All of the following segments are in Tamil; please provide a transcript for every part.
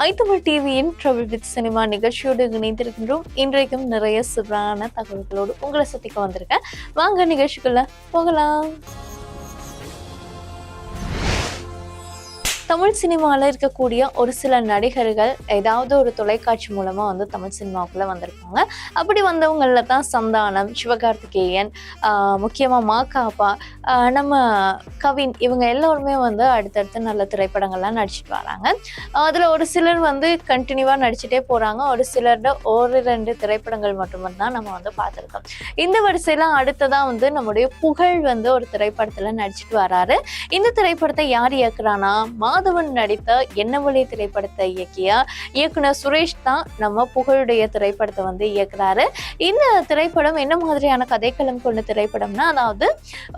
ஐத்தமிழ் டிவியின் ட்ரபிள் வித் சினிமா நிகழ்ச்சியோடு இணைந்திருக்கின்றோம். இன்றைக்கும் நிறைய சிறான தகவல்களோடு உங்களை சுத்திக்க வந்திருக்கேன். வாங்க நிகழ்ச்சிக்குள்ள போகலாம். தமிழ் சினிமாவில் இருக்கக்கூடிய ஒரு சில நடிகர்கள் ஏதாவது ஒரு தொலைக்காட்சி மூலமாக வந்து தமிழ் சினிமாவுக்குள்ளே வந்திருப்பாங்க அப்படி வந்தவங்களில் தான் சந்தானம் சிவகார்த்திகேயன் முக்கியமாக மா காப்பா நம்ம கவின் இவங்க எல்லோருமே வந்து அடுத்தடுத்து நல்ல திரைப்படங்கள்லாம் நடிச்சிட்டு வராங்க. அதில் ஒரு சிலர் வந்து கண்டினியூவாக நடிச்சிட்டே போகிறாங்க ஒரு சிலரோட ஒரு ரெண்டு திரைப்படங்கள் மட்டும்தான் நம்ம வந்து பார்த்துருக்கோம். இந்த வரிசையில் அடுத்ததான் வந்து நம்முடைய புகழ் வந்து ஒரு திரைப்படத்தில் நடிச்சிட்டு வராரு. இந்த திரைப்படத்தை யார் இயக்குறானா மாதவன் நடித்த என்னவழி திரைப்படத்தை இயக்கிய இயக்குனர் சுரேஷ் தான் நம்ம புகழுடைய திரைப்படத்தை வந்து இயக்குறாரு. இந்த திரைப்படம் என்ன மாதிரியான கதைக்களம் கொண்ட திரைப்படம்னா அதாவது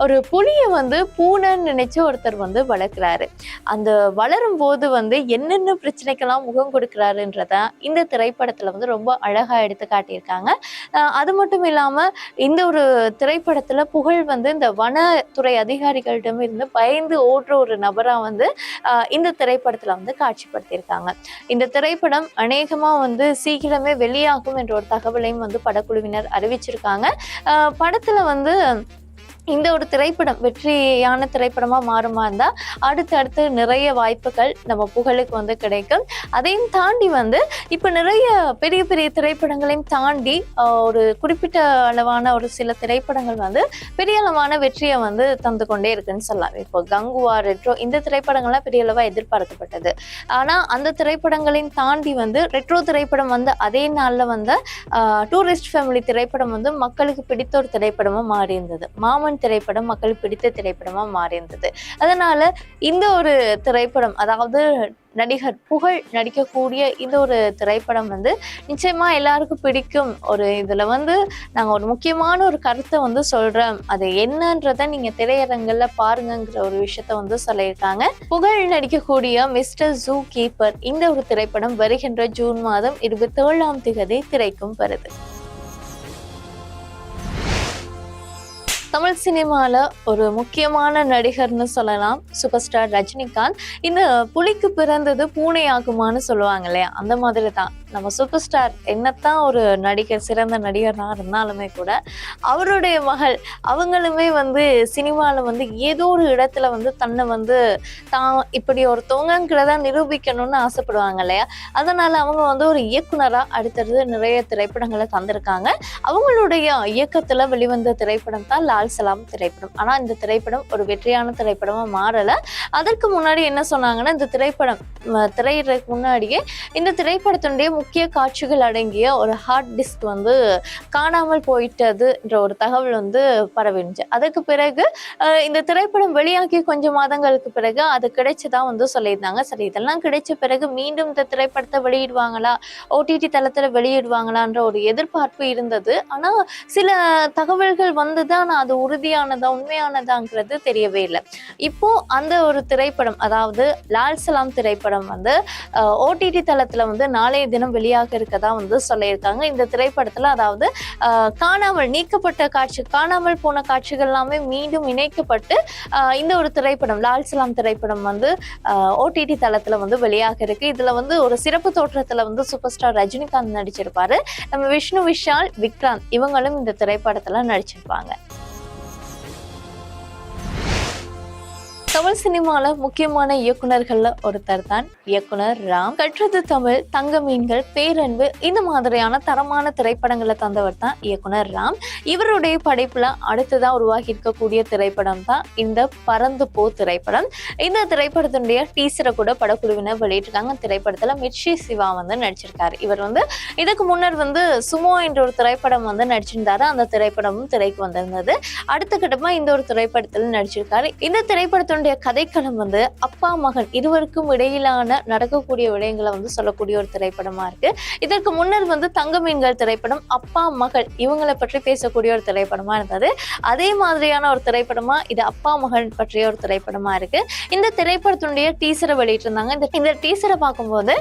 ஒரு புலியை வந்து பூனைன்னு நினைச்சு ஒருத்தர் வந்து வளர்க்குறாரு. அந்த வளரும் போது வந்து என்னென்ன பிரச்சனைக்கெல்லாம் முகம் கொடுக்குறாருன்றத இந்த திரைப்படத்தில் வந்து ரொம்ப அழகாக எடுத்து காட்டியிருக்காங்க. அது மட்டும் இல்லாமல் இந்த ஒரு திரைப்படத்தில் புகழ் வந்து இந்த வனத்துறை அதிகாரிகளிடம் இருந்து பயந்து ஓடுற ஒரு நபராக வந்து இந்த திரைப்படத்துல வந்து காட்சிப்படுத்தியிருக்காங்க. இந்த திரைப்படம் அநேகமா வந்து சீக்கிரமே வெளியாகும் என்ற ஒரு தகவலையும் வந்து படக்குழுவினர் அறிவிச்சிருக்காங்க. ஆஹ் படத்துல வந்து இந்த ஒரு திரைப்படம் வெற்றியான திரைப்படமா மாறுமா இருந்தா அடுத்து அடுத்து நிறைய வாய்ப்புகள் நம்ம புகழுக்கு வந்து கிடைக்கும். அதையும் தாண்டி வந்து இப்ப நிறைய பெரிய பெரிய திரைப்படங்களையும் தாண்டி ஒரு குறிப்பிட்ட அளவான ஒரு சில திரைப்படங்கள் வந்து பெரிய அளவான வெற்றியை வந்து தந்து கொண்டே இருக்குன்னு சொல்லலாம். இப்போ கங்குவா ரெட்ரோ இந்த திரைப்படங்கள்லாம் பெரிய அளவா எதிர்பார்க்கப்பட்டது. ஆனா அந்த திரைப்படங்களையும் தாண்டி வந்து ரெட்ரோ திரைப்படம் வந்து அதே நாளில் வந்து டூரிஸ்ட் ஃபேமிலி திரைப்படம் வந்து மக்களுக்கு பிடித்த ஒரு திரைப்படமாக மாறி இருந்தது மாமன் திரைப்படம் மக்களுக்கு பிடித்த திரைப்படமா மாறி இருந்தது அதனால இந்த ஒரு திரைப்படம் அதாவது நடிகர் புகழ் நடிக்கக்கூடிய இந்த ஒரு திரைப்படம் வந்து நிச்சயமா எல்லாருக்கும் பிடிக்கும். ஒரு இதுல வந்து நாங்க ஒரு முக்கியமான ஒரு கருத்தை வந்து சொல்றோம். அது என்னன்றத நீங்க திரையரங்குல பாருங்கிற ஒரு விஷயத்த வந்து சொல்லியிருக்காங்க. புகழ் நடிக்கக்கூடிய மிஸ்டர் ஜூ கீப்பர் இந்த ஒரு திரைப்படம் வருகின்ற ஜூன் மாதம் இருபத்தி ஏழாம் திகதி திரைக்கும் வருது. தமிழ் சினிமாவில் ஒரு முக்கியமான நடிகர்னு சொல்லலாம் சூப்பர் ஸ்டார் ரஜினிகாந்த். இந்த புலிக்கு பிறந்தது பூனையாகுமான்னு சொல்லுவாங்க இல்லையா? அந்த மாதிரி தான் நம்ம சூப்பர் ஸ்டார் என்னத்தான் ஒரு நடிகர் சிறந்த நடிகர்னா இருந்தாலுமே கூட அவருடைய மகள் அவங்களுமே வந்து சினிமாவில் வந்து ஏதோ ஒரு இடத்துல வந்து தன்னை வந்து தான் இப்படி ஒருத்தவங்கிறத நிரூபிக்கணும்னு ஆசைப்படுவாங்க இல்லையா? அதனால அவங்க வந்து ஒரு இயக்குனராக அடுத்தடுத்து நிறைய திரைப்படங்களை தந்திருக்காங்க. அவங்களுடைய இயக்கத்தில் வெளிவந்த திரைப்படம் தான் லால் சலாம் திரைப்படம். ஆனால் இந்த திரைப்படம் ஒரு வெற்றியான திரைப்படமாக மாறலை. அதற்கு முன்னாடி என்ன சொன்னாங்கன்னா இந்த திரைப்படம் திரையிடுறதுக்கு திரையிடறதுக்கு முன்னாடியே இந்த திரைப்படத்தினுடைய முக்கிய காட்சிகள் அடங்கிய ஒரு ஹார்ட் டிஸ்க் வந்து காணாமல் போயிட்டதுன்ற ஒரு தகவல் வந்து பரவிருந்துச்சு அதுக்கு பிறகு இந்த திரைப்படம் வெளியாகி கொஞ்சம் மாதங்களுக்கு பிறகு அது கிடைச்சதா வந்து சொல்லியிருந்தாங்க. சரி இதெல்லாம் கிடைச்ச பிறகு மீண்டும் இந்த திரைப்படத்தை வெளியிடுவாங்களா? ஓடிடி தளத்தில் வெளியிடுவாங்களான்ற ஒரு எதிர்பார்ப்பு இருந்தது. ஆனால் சில தகவல்கள் வந்து ஆனால் அது உறுதியானதா உண்மையானதாங்கிறது தெரியவே இல்லை. இப்போ அந்த ஒரு திரைப்படம் அதாவது லால் சலாம் திரைப்படம் வந்து ஓடிடி தளத்தில் வந்து நாளைய தினம் வெளியாக இருக்கதா வந்து சொல்லியிருக்காங்க. இந்த திரைப்படத்துல அதாவது காணாமல் நீக்கப்பட்ட காட்சி காணாமல் போன காட்சிகள் எல்லாமே மீண்டும் இணைக்கப்பட்டு இந்த ஒரு திரைப்படம் லால் சலாம் திரைப்படம் வந்து ஓடிடி தளத்துல வந்து வெளியாக இருக்கு. இதுல வந்து ஒரு சிறப்பு தோற்றத்துல வந்து சூப்பர் ஸ்டார் ரஜினிகாந்த் நடிச்சிருப்பாரு. நம்ம விஷ்ணு விஷால் விக்ராந்த் இவங்களும் இந்த திரைப்படத்துல நடிச்சிருப்பாங்க. தமிழ் சினிமால முக்கியமான இயக்குனர்கள்ல ஒருத்தர் தான் இயக்குனர் ராம். கற்றது தமிழ் தங்க மீன்கள் பேரன்பு இந்த மாதிரியான தரமான திரைப்படங்களை தந்தவர் தான் இயக்குனர் ராம். இவருடைய படைப்புல அடுத்ததா உருவாகி இருக்கக்கூடிய திரைப்படம் தான் இந்த பறந்து போ திரைப்படம். இந்த திரைப்படத்தினுடைய டீசரை கூட படக்குழுவினர் வெளியிட்டிருக்காங்க. திரைப்படத்துல மிர்ஷி சிவா வந்து நடிச்சிருக்காரு. இவர் வந்து இதுக்கு முன்னர் வந்து சுமோ என்ற ஒரு திரைப்படம் வந்து நடிச்சிருந்தாரு. அந்த திரைப்படமும் திரைக்கு வந்திருந்தது. அடுத்த கட்டமா இந்த ஒரு திரைப்படத்தில் நடிச்சிருக்காரு. இந்த திரைப்படத்தினுடைய கதைக்களம் வந்து அப்பா மகன் இருவருக்கும் இடையிலான நடக்கக்கூடிய விடயங்களை வந்து சொல்லக்கூடிய ஒரு திரைப்படமா இருக்கு. இதற்கு முன்னர் வந்து தங்க மீன்கள் திரைப்படம் அப்பா மகள் இவங்களை பற்றி பேசக்கூடிய ஒரு திரைப்படமா இருந்தது. அதே மாதிரியான ஒரு திரைப்படமா இது அப்பா மகன் பற்றிய ஒரு திரைப்படமா இருக்கு. இந்த திரைப்படத்தினுடைய டீசரை வெளியிட்டிருந்தாங்க. இந்த இந்த டீசரை பார்க்கும்போது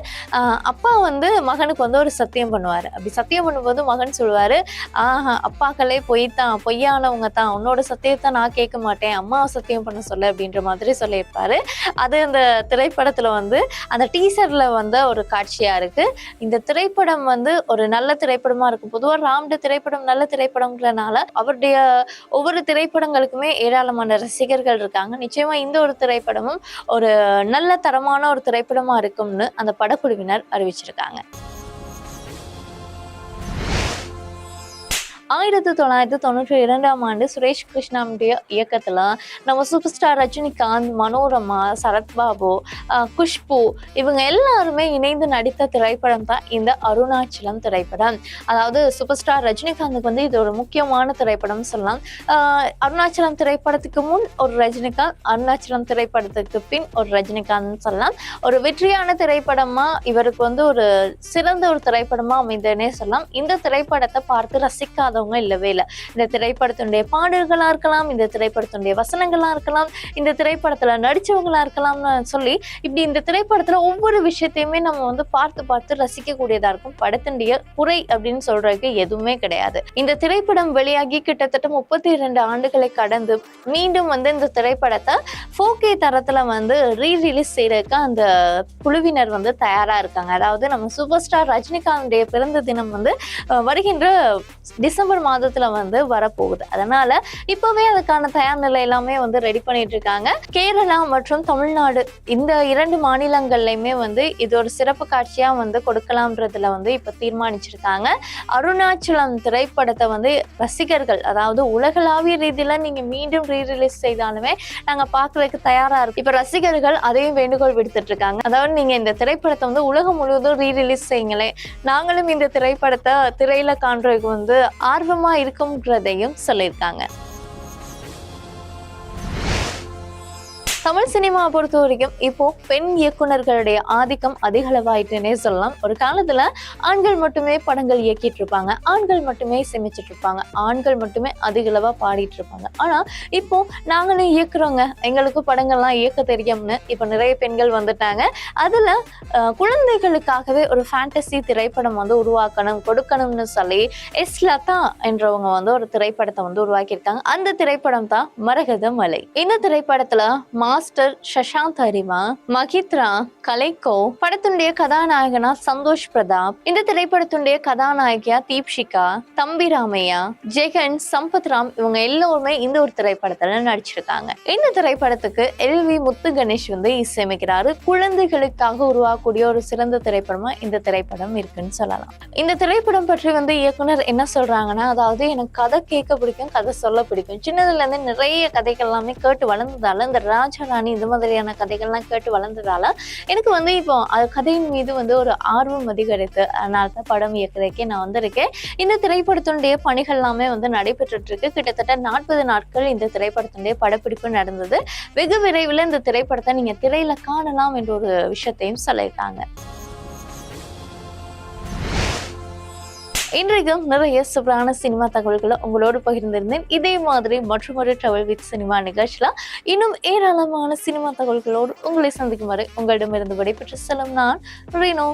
அப்பா வந்து மகனுக்கு வந்து ஒரு சத்தியம் பண்ணுவார். அப்படி சத்தியம் பண்ணும்போது மகன் சொல்லுவார் ஆஹா அப்பாக்களே பொய் தான் பொய்யானவங்க தான். உன்னோட சத்தியத்தை நான் கேட்க மாட்டேன். அம்மாவை சத்தியம் பண்ண சொல்ல அப்படின்ற மாதிரி மாதிரி சொல்லியிருப்பாரு. அது அந்த திரைப்படத்தில் வந்து அந்த டீசரில் வந்த ஒரு காட்சியாக இருக்குது இந்த திரைப்படம் வந்து ஒரு நல்ல திரைப்படமாக இருக்கும். பொதுவாக ராம்ட திரைப்படம் நல்ல திரைப்படம்ங்கிறனால அவருடைய ஒவ்வொரு திரைப்படங்களுக்குமே ஏராளமான ரசிகர்கள் இருக்காங்க. நிச்சயமாக இந்த ஒரு திரைப்படமும் ஒரு நல்ல தரமான ஒரு திரைப்படமாக இருக்கும்னு அந்த படக்குழுவினர் அறிவிச்சிருக்காங்க. ஆயிரத்தி தொள்ளாயிரத்தி தொண்ணூற்றி இரண்டாம் ஆண்டு சுரேஷ் கிருஷ்ணாவுடைய இயக்கத்துல நம்ம சூப்பர் ஸ்டார் ரஜினிகாந்த் மனோரமா சரத்பாபு ஆஹ் குஷ்பு இவங்க எல்லாருமே இணைந்து நடித்த திரைப்படம் தான் இந்த அருணாச்சலம் திரைப்படம். அதாவது சூப்பர் ஸ்டார் ரஜினிகாந்துக்கு வந்து இது ஒரு முக்கியமான திரைப்படம் சொல்லலாம். ஆஹ் அருணாச்சலம் திரைப்படத்துக்கு முன் ஒரு ரஜினிகாந்த் அருணாச்சலம் திரைப்படத்துக்கு பின் ஒரு ரஜினிகாந்த் சொல்லலாம். ஒரு வெற்றியான திரைப்படமா இவருக்கு வந்து ஒரு சிறந்த ஒரு திரைப்படமா அமைந்ததுன்னே சொல்லலாம். இந்த திரைப்படத்தை பார்த்து ரசிக்காதவங்க இல்லவே இல்லை. இந்த திரைப்படத்தினுடைய பாடல்களா இருக்கலாம் இந்த திரைப்படத்தினுடைய வசனங்களா இருக்கலாம் இந்த திரைப்படத்துல நடிச்சவங்களா இருக்கலாம்னு சொல்லி இப்படி இந்த திரைப்படத்தில் ஒவ்வொரு விஷயத்தையுமே நம்ம வந்து பார்த்து பார்த்து ரசிக்க கூடியதா இருக்கும். படத்தினுடைய குறை அப்படின்னு சொல்றதுக்கு எதுவுமே கிடையாது. இந்த திரைப்படம் வெளியாகி கிட்டத்தட்ட முப்பத்தி இரண்டு ஆண்டுகளை கடந்து மீண்டும் வந்து இந்த திரைப்படத்தை ஃபோகே தரத்துல வந்து ரீ ரிலீஸ் செய்யறதுக்கு அந்த குழுவினர் வந்து தயாரா இருக்காங்க. அதாவது நம்ம சூப்பர் ஸ்டார் ரஜினிகாந்துடைய பிறந்த தினம் வந்து வருகின்ற டிசம்பர் மாதத்துல வந்து வரப்போகுது. அதனால இப்பவே அதுக்கான தயார் நிலை எல்லாமே வந்து ரெடி பண்ணிட்டு இருக்காங்க. கேரளா மற்றும் தமிழ்நாடு இந்த இரண்டு மாநிலங்கள்லயுமே வந்து இது ஒரு சிறப்பு காட்சியா வந்து கொடுக்கலாம்ன்றதுல வந்து இப்ப தீர்மானிச்சிருக்காங்க. அருணாச்சலம் திரைப்படத்தை வந்து ரசிகர்கள் அதாவது உலகளாவிய ரீதியில நீங்க மீண்டும் ரீ ரிலீஸ் செய்தாலுமே நாங்க பார்க்கறதுக்கு தயாரா இருக்கும் இப்ப ரசிகர்கள் அதையும் வேண்டுகோள் விடுத்துட்டு இருக்காங்க. அதாவது நீங்க இந்த திரைப்படத்தை வந்து உலகம் முழுவதும் ரீ ரிலீஸ் செய்யுங்களேன். நாங்களும் இந்த திரைப்படத்தை திரையில காண்றதுக்கு வந்து ஆர்வமா இருக்கும்ன்றதையும் சொல்லியிருக்காங்க. தமிழ் சினிமா பொறுத்த வரைக்கும் இப்போ பெண் இயக்குனர்களுடைய ஆதிக்கம் அதிகளவாயிட்டுன்னே சொல்லலாம். ஒரு காலத்துல ஆண்கள் மட்டுமே படங்கள் இயக்கிட்டு இருப்பாங்க. ஆண்கள் மட்டுமே சிமிச்சிட்டு இருப்பாங்க. ஆண்கள் மட்டுமே அதிகளவா பாடிட்டு இருப்பாங்க. ஆனா இப்போ நாங்களும் இயக்குறோங்க. எங்களுக்கு படங்கள்லாம் இயக்க தெரியும்னு இப்போ நிறைய பெண்கள் வந்துட்டாங்க. அதுல குழந்தைகளுக்காகவே ஒரு ஃபேண்டசி திரைப்படம் வந்து உருவாக்கணும் கொடுக்கணும்னு சொல்லி எஸ். லதா என்றவங்க வந்து ஒரு திரைப்படத்தை வந்து உருவாக்கியிருக்காங்க. அந்த திரைப்படம் தான் மரகத மலை. இந்த திரைப்படத்துல மாஸ்டர் சசாந்த் அரிமா மகித்ரா கலைக்கோ படத்துடைய கதாநாயகனா சந்தோஷ் பிரதாப் இந்த திரைப்படத்துடைய கதாநாயகியா தீப்ஷிகா தம்பி ராமையா ஜெகன் சம்பத் ராம் இவங்க எல்லோருமே இந்த ஒரு திரைப்படத்துல நடிச்சிருக்காங்க. இந்த திரைப்படத்துக்கு எல் வி முத்து கணேஷ் வந்து இசையமைக்கிறாரு. குழந்தைகளுக்காக உருவாக்கக்கூடிய ஒரு சிறந்த திரைப்படமா இந்த திரைப்படம் இருக்குன்னு சொல்லலாம். இந்த திரைப்படம் பற்றி வந்து இயக்குனர் என்ன சொல்றாங்கன்னா அதாவது எனக்கு கதை கேட்க பிடிக்கும் கதை சொல்ல பிடிக்கும். சின்னதுல இருந்து நிறைய கதைகள் எல்லாமே கேட்டு வளர்ந்ததால இந்த ராஜா ராணி இந்த மாதிரியான கதைகள்லாம் கேட்டு வளர்ந்ததால எனக்கு வந்து இப்போ அது கதையின் மீது வந்து ஒரு ஆர்வம் அதிகரித்து அதனால தான் படம் இயக்குறதுக்கே நான் வந்திருக்கேன். இந்த திரைப்படத்தினுடைய பணிகள் எல்லாமே வந்து நடைபெற்றுட்டு இருக்கு கிட்டத்தட்ட நாற்பது நாட்கள் இந்த திரைப்படத்தினுடைய படப்பிடிப்பு நடந்தது. வெகு விரைவில் இந்த திரைப்படத்தை நீங்க திரையில காணலாம் என்ற ஒரு விஷயத்தையும் சொல்லியிருக்காங்க. இன்றைக்கும் நிறைய சூப்பரான சினிமா தகவல்களை உங்களோடு பகிர்ந்திருந்தேன். இதே மாதிரி மற்றொரு ட்ராவல் வித் சினிமா நிகழ்ச்சியில இன்னும் ஏராளமான சினிமா தகவல்களோடு உங்களை சந்திக்கும் வரை உங்களிடமிருந்து விடைபெற்று செல்லும் நான் ரீனோ.